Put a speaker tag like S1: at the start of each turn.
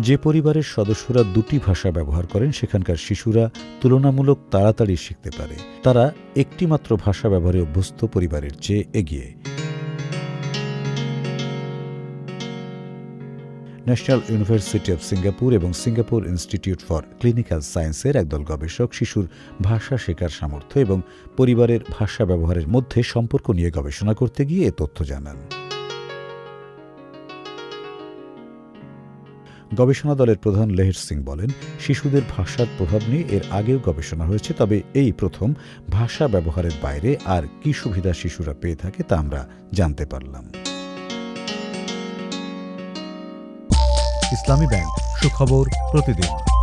S1: যে পরিবারের সদস্যরা দুটি ভাষা ব্যবহার করেন, সেখানকার শিশুরা তুলনামূলক তাড়াতাড়ি শিখতে পারে। তারা একটিমাত্র ভাষা ব্যবহারে অভ্যস্ত পরিবারের চেয়ে এগিয়ে। ন্যাশনাল ইউনিভার্সিটি অব সিঙ্গাপুর এবং সিঙ্গাপুর ইনস্টিটিউট ফর ক্লিনিক্যাল সায়েন্সের একদল গবেষক শিশুর ভাষা শেখার সামর্থ্য এবং পরিবারের ভাষা ব্যবহারের মধ্যে সম্পর্ক নিয়ে গবেষণা করতে গিয়ে এ তথ্য জানান। গবেষণা দলের প্রধান লেহের সিং বলেন, শিশুদের ভাষার প্রভাব নিয়ে এর আগেও গবেষণা হয়েছে, তবে এই প্রথম ভাষা ব্যবহারের বাইরে আর কি সুবিধা শিশুরা পেয়ে থাকে তা আমরা জানতে পারলাম।
S2: ইসলামী ব্যাংক, সুখবর প্রতিদিন।